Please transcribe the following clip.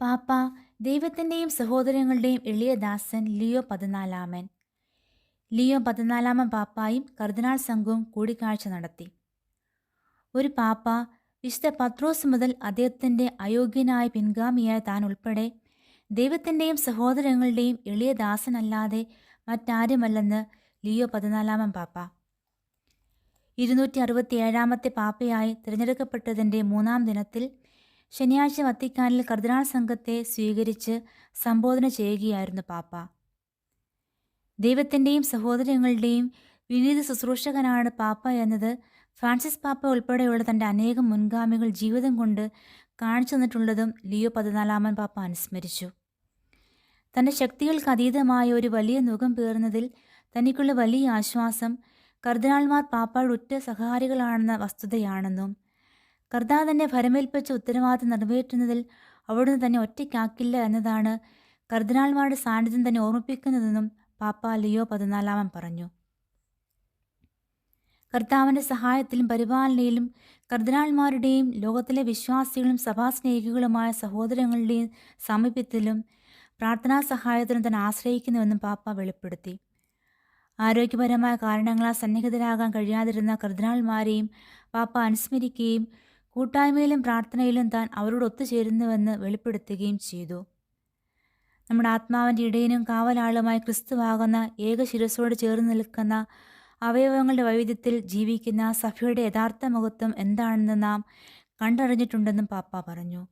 പാപ്പ ദൈവത്തിന്റെയും സഹോദരങ്ങളുടെയും എളിയ ദാസൻ ലിയോ പതിനാലാമൻ. ലിയോ പതിനാലാമൻ പാപ്പായും കർദിനാൾ സംഘവും കൂടിക്കാഴ്ച നടത്തി. ഒരു പാപ്പ വിശുദ്ധ പത്രോസ് മുതൽ അദ്ദേഹത്തിന്റെ അയോഗ്യനായ പിൻഗാമിയായ താൻ ഉൾപ്പെടെ ദൈവത്തിന്റെയും സഹോദരങ്ങളുടെയും എളിയ ദാസനല്ലാതെ മറ്റാരുമല്ലെന്ന് ലിയോ പതിനാലാമൻ പാപ്പ. ഇരുന്നൂറ്റി അറുപത്തിയേഴാമത്തെ പാപ്പയായി തിരഞ്ഞെടുക്കപ്പെട്ടതിന്റെ മൂന്നാം ദിനത്തിൽ ശനിയാഴ്ച വത്തിക്കാനിൽ കർദിനാൾ സംഘത്തെ സ്വീകരിച്ച് സംബോധന ചെയ്യുകയായിരുന്നു പാപ്പ. ദൈവത്തിന്റെയും സഹോദരങ്ങളുടെയും വിനീത ശുശ്രൂഷകനാണ് പാപ്പ എന്നത് ഫ്രാൻസിസ് പാപ്പ ഉൾപ്പെടെയുള്ള തന്റെ അനേകം മുൻഗാമികൾ ജീവിതം കൊണ്ട് കാണിച്ചു തന്നിട്ടുള്ളതും ലിയോ പതിനാലാമൻ പാപ്പ അനുസ്മരിച്ചു. തന്റെ ശക്തികൾക്ക് അതീതമായ ഒരു വലിയ മുഖം പേറുന്നതിൽ തനിക്കുള്ള വലിയ ആശ്വാസം കർദിനാൾമാർ പാപ്പയുടെ ഉറ്റ സഹകാരികളാണെന്ന വസ്തുതയാണെന്നും കർത്താവ് തന്നെ ഭരമേൽപ്പിച്ച ഉത്തരവാദിത്തം നിറവേറ്റുന്നതിൽ അവിടുന്ന് തന്നെ ഒറ്റയ്ക്കാക്കില്ല എന്നതാണ് കർദിനാൾമാരുടെ സാന്നിധ്യം തന്നെ ഓർമ്മിപ്പിക്കുന്നതെന്നും പാപ്പ ലിയോ പതിനാലാമൻ പറഞ്ഞു. കർത്താവിന്റെ സഹായത്തിലും പരിപാലനയിലും കർദിനാൾമാരുടെയും ലോകത്തിലെ വിശ്വാസികളും സഭാസ്നേഹികളുമായ സഹോദരങ്ങളുടെയും സാമീപ്യത്തിലും പ്രാർത്ഥനാ സഹായത്തിനും തന്നെ ആശ്രയിക്കുന്നുവെന്നും പാപ്പ വെളിപ്പെടുത്തി. ആരോഗ്യപരമായ കാരണങ്ങളാൽ സന്നിഹിതരാകാൻ കഴിയാതിരുന്ന കർദിനാൾമാരെയും പാപ്പ അനുസ്മരിക്കുകയും കൂട്ടായ്മയിലും പ്രാർത്ഥനയിലും താൻ അവരോട് ഒത്തുചേരുന്നുവെന്ന് വെളിപ്പെടുത്തുകയും ചെയ്തു. നമ്മുടെ ആത്മാവിന്റെ ഇടയനും കാവലാളുമായി ക്രിസ്തുവാകുന്ന ഏക ശിരസോട് ചേർന്ന് നിൽക്കുന്ന അവയവങ്ങളുടെ വൈവിധ്യത്തിൽ ജീവിക്കുന്ന സഭയുടെ യഥാർത്ഥ മഹത്വം എന്താണെന്ന് നാം കണ്ടറിഞ്ഞിട്ടുണ്ടെന്നും പാപ്പ പറഞ്ഞു.